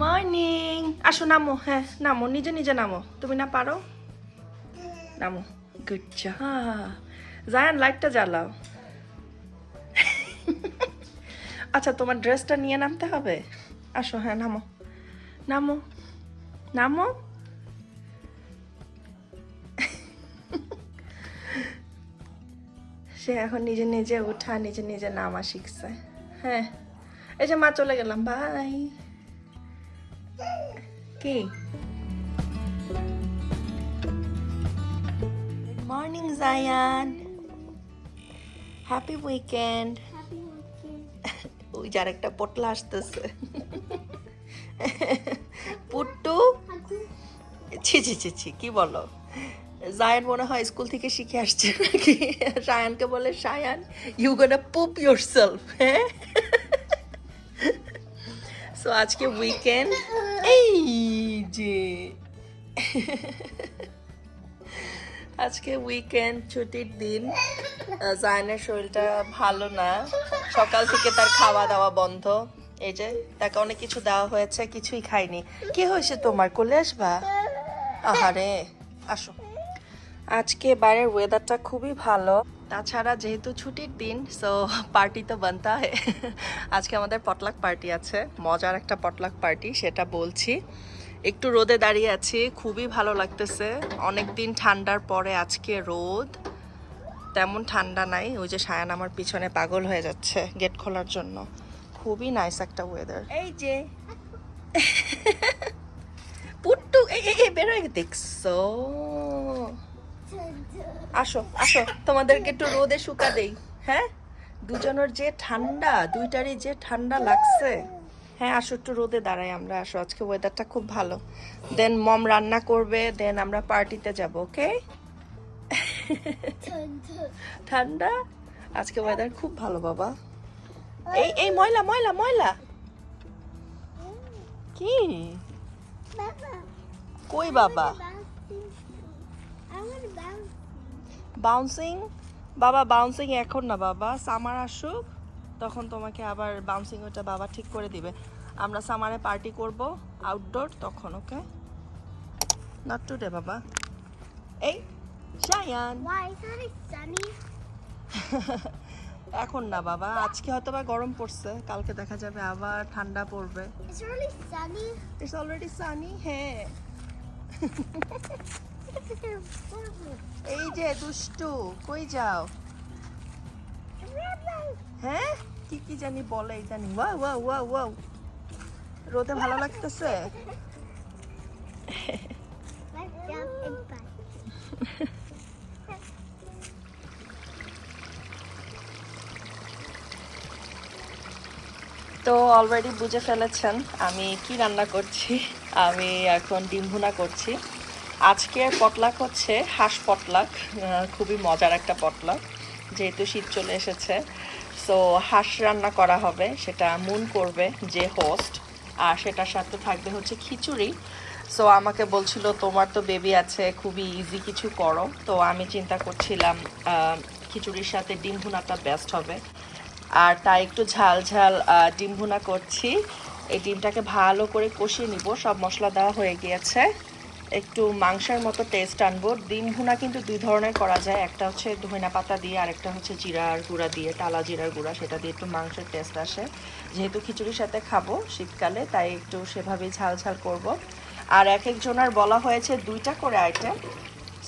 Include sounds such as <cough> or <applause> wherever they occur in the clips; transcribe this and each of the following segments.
Morning আসো নামো হ্যাঁ নামো নিজে নিজে নামো। তুমি না পারো? নামো। গুড জায়ান লাইটটা জ্বালাও। আচ্ছা তোমার ড্রেসটা নিয়ে নামতে হবে? আসো হ্যাঁ নামো। নামো। নামো? সে এখন নিজে নিজে উঠা, নিজে নিজে নামা শিখছে। হ্যাঁ। এই যে মা, চলে গেলাম। বাই। কি? Good morning Zayan happy weekend ওই যার একটা পটলা আসতেছে। <laughs> পুট্টু? ছি ছি ছি ছি কি বলো? জায়ান মনে হয় স্কুল থেকে শিখে আসছে নাকি? <laughs> সায়ানকে বলে Sayan you gonna poop yourself হ্যাঁ? <laughs> সো আজকে উইকেন্ড এই যে। আজকে উইকেন্ড ছুটির দিন। জায়ানের শরীরটা ভালো না। সকাল থেকে তার খাওয়া দাওয়া বন্ধ। এই যে, তাকে অনেক কিছু দেওয়া হয়েছে, কিছুই খাইনি। কি হয়েছে তোমার? কোলে আসবা? আহারে, আসো। আজকে বাইরের ওয়েদারটা খুবই ভালো। তাছাড়া যেহেতু ছুটির দিন সো পার্টি তো বানতে হয়। আজকে আমাদের পটলাক পার্টি আছে। মজার একটা পটলাক পার্টি সেটা বলছি। একটু রোদে দাঁড়িয়ে আছি, খুবই ভালো লাগতেছে। অনেক দিন ঠান্ডার পরে আজকে রোদ, তেমন ঠান্ডা নাই, ওই যে সায়ান আমার পিছনে পাগল হয়ে যাচ্ছে গেট খোলার জন্য। খুবই নাইস একটা ওয়েদার এই যে। পুট্টু, এই বেরোয় দেখছ? আসো আসো, তোমাদেরকে একটু রোদে শুকা দেই। হ্যাঁ? দুজনের যে ঠান্ডা, দুইটারই যে ঠান্ডা লাগছে। হ্যাঁ আসো একটু রোদে দাঁড়াই আমরা। আসো আজকে ওয়েদারটা খুব ভালো। দেন মম রান্না করবে দেন আমরা পার্টিতে যাব ওকে ঠান্ডা। আজকে ওয়েদার খুব ভালো বাবা। এই এই ময়লা ময়লা ময়লা। কি? কই বাবা? বাউন্সিং বাবা বাউন্সিং এখন না বাবা। সামার আসুক। তখন তোমাকে আবার বাউন্সিং ওটা বাবা ঠিক করে দিবে। আমরা সামারে পার্টি করব আউটডোর তখন ওকে নট টুডে বাবা। এই শায়ান <laughs> এখন না বাবা। আজকে হয়তো বা গরম পড়ছে। কালকে দেখা যাবে আবার ঠান্ডা পড়বে. ইটস অলরেডি সানি হ্যাঁ। <laughs> এই যে দুষ্টু কই যাও? হ্যাঁ? কি কি জানি বলে জানি ওয়া ওয়া ওয়া ওয়া রোদে ভালো লাগতেছে. তো অলরেডি বুঝে ফেলেছেন আমি কি রান্না করছি। আমি এখন ডিম ভুনা করছি। আজকের পটলাক হচ্ছে হাঁস পটলাক খুবই মজার একটা পটলাক যেহেতু শীত চলে এসেছে সো হাঁস রান্না করা হবে, সেটা মুন করবে যে হোস্ট আর সেটার সাথে থাকবে হচ্ছে খিচুড়ি। সো আমাকে বলছিল, তোমার তো বেবি আছে, খুবই ইজি কিছু করো। তো আমি চিন্তা করছিলাম খিচুড়ির সাথে ডিম ভুনাটা বেস্ট হবে। আর তাই একটু ঝাল ঝাল ডিম ভুনা করছি। এই ডিমটাকে ভালো করে কষিয়ে নিব, সব মশলা দেওয়া হয়ে গিয়েছে। একটু মাংসের মতো টেস্ট আনব। ডিম ভুনা কিন্তু দুই ধরনের করা যায়। একটা হচ্ছে ধনিয়া পাতা দিয়ে আর একটা হচ্ছে জিরার গুঁড়া দিয়ে টালা জিরার গুঁড়া, সেটা দিয়ে একটু মাংসের টেস্ট আসে। যেহেতু খিচুড়ির সাথে খাব শীতকালে, তাই একটু সেভাবেই ঝাল ঝাল করব। আর এক একজনের বলা হয়েছে দুইটা করে আইটেম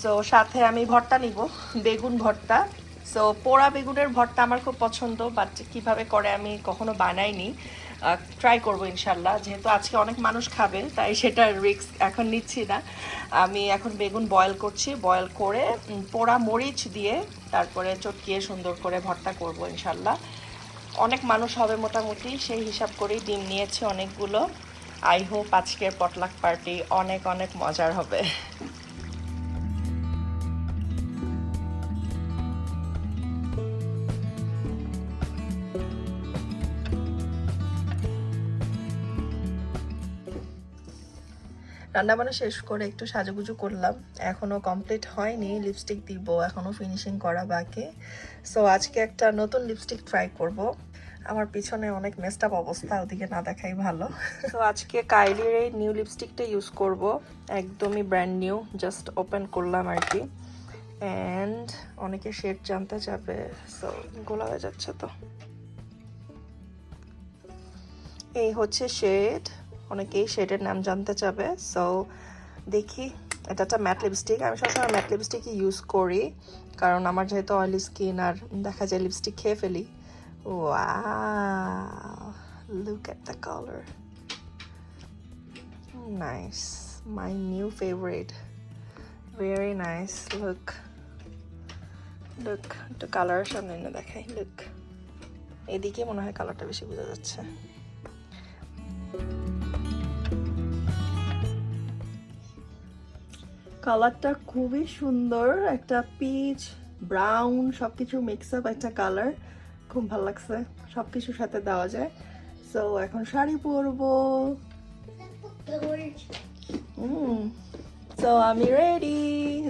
সো সাথে আমি ভর্তা নিব, বেগুন ভর্তা। সো পোড়া বেগুনের ভর্তা আমার খুব পছন্দ বাট কীভাবে করে আমি কখনো বানাইনি। ট্রাই করব ইনশাল্লাহ। যেহেতু আজকে অনেক মানুষ খাবে, তাই সেটার রিস্ক এখন নিচ্ছি না। আমি এখন বেগুন বয়েল করছি। বয়েল করে পোড়া মরিচ দিয়ে তারপরে চটকিয়ে সুন্দর করে ভর্তা করব ইনশাল্লাহ। অনেক মানুষ হবে মোটামুটি, সেই হিসাব করেই ডিম নিয়েছি অনেকগুলো। আই হোপ আজকের পটলাক পার্টি অনেক অনেক মজার হবে। রান্নাবান্না শেষ করে একটু সাজুগুজু করলাম। এখনও কমপ্লিট হয়নি লিপস্টিক দিব এখনও ফিনিশিং করা বাকি। সো আজকে একটা নতুন লিপস্টিক ট্রাই করব। আমার পিছনে অনেক মেস্টাপ অবস্থা, ওদিকে না দেখাই ভালো। তো আজকে কাইলির এই নিউ লিপস্টিকটা ইউজ করব। একদমই ব্র্যান্ড নিউ জাস্ট ওপেন করলাম আর কি অ্যান্ড অনেকে শেড জানতে যাবে সো গোলা হয়ে যাচ্ছে তো। এই হচ্ছে শেড অনেকেই শেডের নাম জানতে চাবে সো দেখি এটা একটা ম্যাট লিপস্টিক আমি সবসময় ম্যাট লিপস্টিকই ইউজ করি কারণ আমার যেহেতু অয়েলি স্কিন আর দেখা যায় লিপস্টিক খেয়ে ফেলি Wow, look at the. Nice. My new favorite. Very nice. Look. Look. একটু কালারের সামনে দেখাই লুক এদিকে মনে হয় কালারটা বেশি বোঝা যাচ্ছে কালারটা খুবই সুন্দর, একটা পিচ ব্রাউন সব কিছু মিক্স আপ একটা কালার খুব ভালো লাগছে সব কিছুর সাথে দেওয়া যায়। সো এখন শাড়ি পরবো। সো আমি রেডি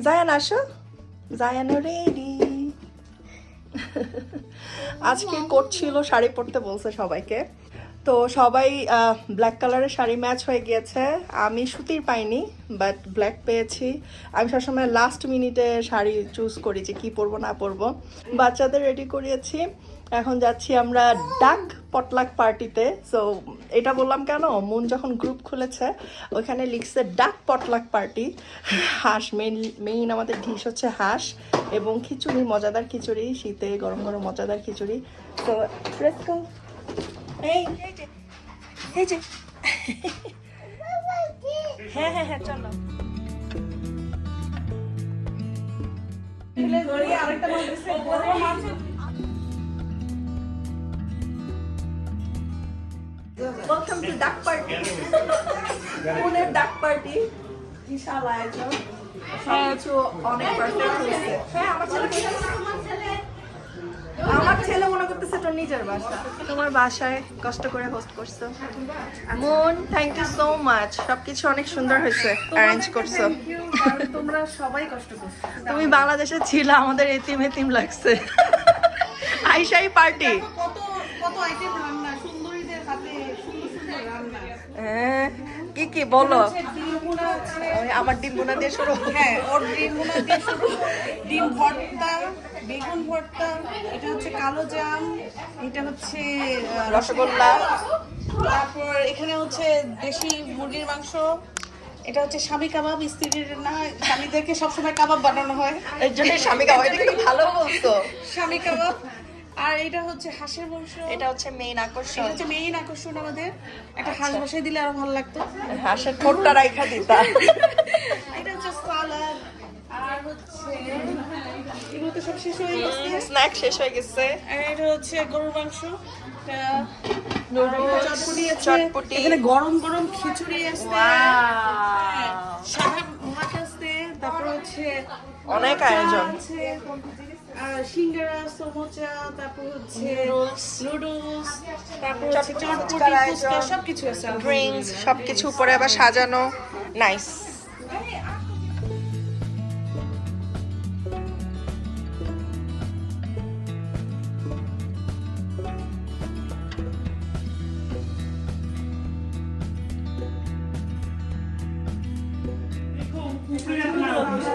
জায়ান আসো। জায়ানও রেডি আজকে করছিল শাড়ি পরতে বলছে সবাইকে। তো সবাই ব্ল্যাক কালারের শাড়ি ম্যাচ হয়ে গিয়েছে। আমি সুতির পাইনি বাট ব্ল্যাক পেয়েছি। আমি সবসময় লাস্ট মিনিটে শাড়ি চুজ করি যে কী পরবো, না পরবো। বাচ্চাদের রেডি করিয়েছি। এখন যাচ্ছি আমরা ডাক পটলাক পার্টিতে সো এটা বললাম কেন? মন যখন গ্রুপ খুলেছে ওইখানে লিখছে ডাক পটলাক পার্টি হাঁস মেইন মেইন আমাদের ডিশ হচ্ছে হাঁস এবং খিচুড়ি, মজাদার খিচুড়ি, শীতে গরম গরম মজাদার খিচুড়ি। তো লেটস এই এই যে এই যে। হ্যাঁ হ্যাঁ হ্যাঁ চলো। ওয়েলকাম টু ডাক পার্টি পুনের ডাক পার্টি বিশাল আয়োজন। সবকিছু অনেক পারফেক্ট হয়েছে। হ্যাঁ আমার ছেলে আমার ছেলে মনে করতেছে তোর নিজের বাসা। তোমার বাসায় কষ্ট করে হোস্ট করছ? মন থ্যাংক ইউ সো মাচ সবকিছু অনেক সুন্দর হয়েছে অ্যারেঞ্জ করছ। তোমরা সবাই কষ্ট করছ। তুমি বাংলাদেশে ছিল আমাদের এতিম এতিম লাগছে। আইসাই পার্টি কত কত আইটেম রান্না সুন্দরীদের হাতে সুন্দর সুন্দর রান্না। হ্যাঁ কি কি বলো? আমার ডিম বোনা দিয়ে শুরু হ্যাঁ ওর ডিমগুনা দিয়ে শুরু ডিম ভর্তা বেগুন ভর্তা এটা হচ্ছে কালো জাম এটা হচ্ছে রসগোল্লা। তারপর এখানে হচ্ছে দেশি মুরগির মাংস এটা হচ্ছে স্বামী কাবাব স্ত্রীর না স্বামীদেরকে সবসময় কাবাব বানানো হয়। এর জন্য স্বামী গাওয়া এটা কিন্তু ভালো বলছো। স্বামী কাবাব। আর এটা হচ্ছে হাঁসের মাংস। এটা হচ্ছে মেইন আকর্ষণ। এটা হচ্ছে মেইন আকর্ষণ আমাদের। একটা হাঁস বসাই দিলে আরও ভালো লাগতো। হাঁসের ঠোঁটটা রাইখা দিতা। এটা হচ্ছে সালাদ আর হচ্ছে এগুলো তো সব শেষ হয়ে গেছে। স্ন্যাক শেষ হয়ে গেছে। আর এটা হচ্ছে গরুর মাংস। চটপটি এখানে গরম গরম খিচুড়ি আছে। Wow! সাদা ভাত আছে। তারপর হচ্ছে অনেক আয়োজন। আছে। সিঙ্গারা সমোচা তারপর হচ্ছে নুডলস তারপর চটপটি সবকিছু আছে ড্রিঙ্কস সবকিছু উপরে আবার সাজানো। নাইস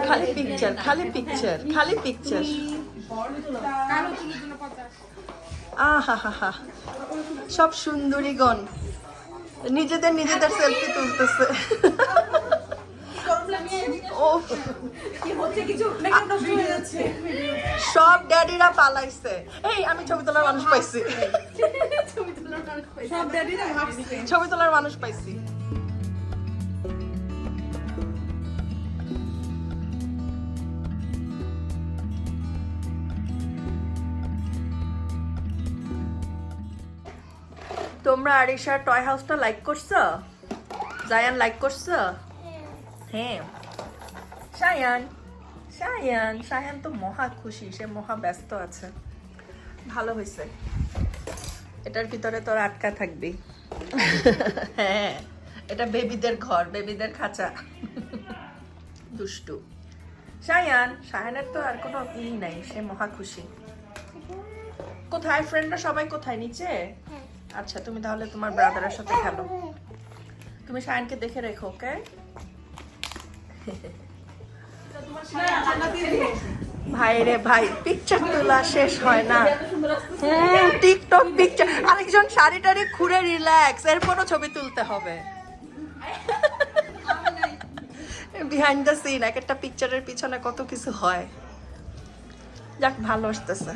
খালি পিকচার খালি পিকচার খালি পিকচার আহা হা হা সব সুন্দরীগণ। নিজেদের নিজেদের সেলফি তুলতেছে। সব ড্যাডিরা পালাইছে। এই আমি ছবি তোলার মানুষ পাইছি। সব ছবি তোলার মানুষ পাইছি। তোমরা আরিশার টয় হাউসটা লাইক করছ? জায়ান লাইক করছ? হ্যাঁ। সায়ান সায়ান সায়ান তো মহা খুশি, সে মহা ব্যস্ত আছে। ভালো হয়েছে এটার ভিতরে তোর আটকা থাকবি। হ্যাঁ এটা বেবিদের ঘর বেবিদের খাঁচা। দুষ্টু। সায়ান, সায়ানের তো আর কোনো ই নাই, সে মহা খুশি। কোথায়? ফ্রেন্ডরা সবাই কোথায়? নিচে? আচ্ছা তুমি তাহলে তোমার ব্রাদারের সাথে খেলো। তুমি সায়ানকে দেখে রেখো ওকে ভাই রে ভাই পিকচার তোলা শেষ হয় না। হুম টিকটক পিকচার আরেকজন শাড়ি টাড়ি খুঁড়ে রিল্যাক্স এরপরও ছবি তুলতে হবে। বিহাইন্ড দ্য সিন এক একটা পিকচারের পিছনে কত কিছু হয়। যাক, ভালো আসতেছে।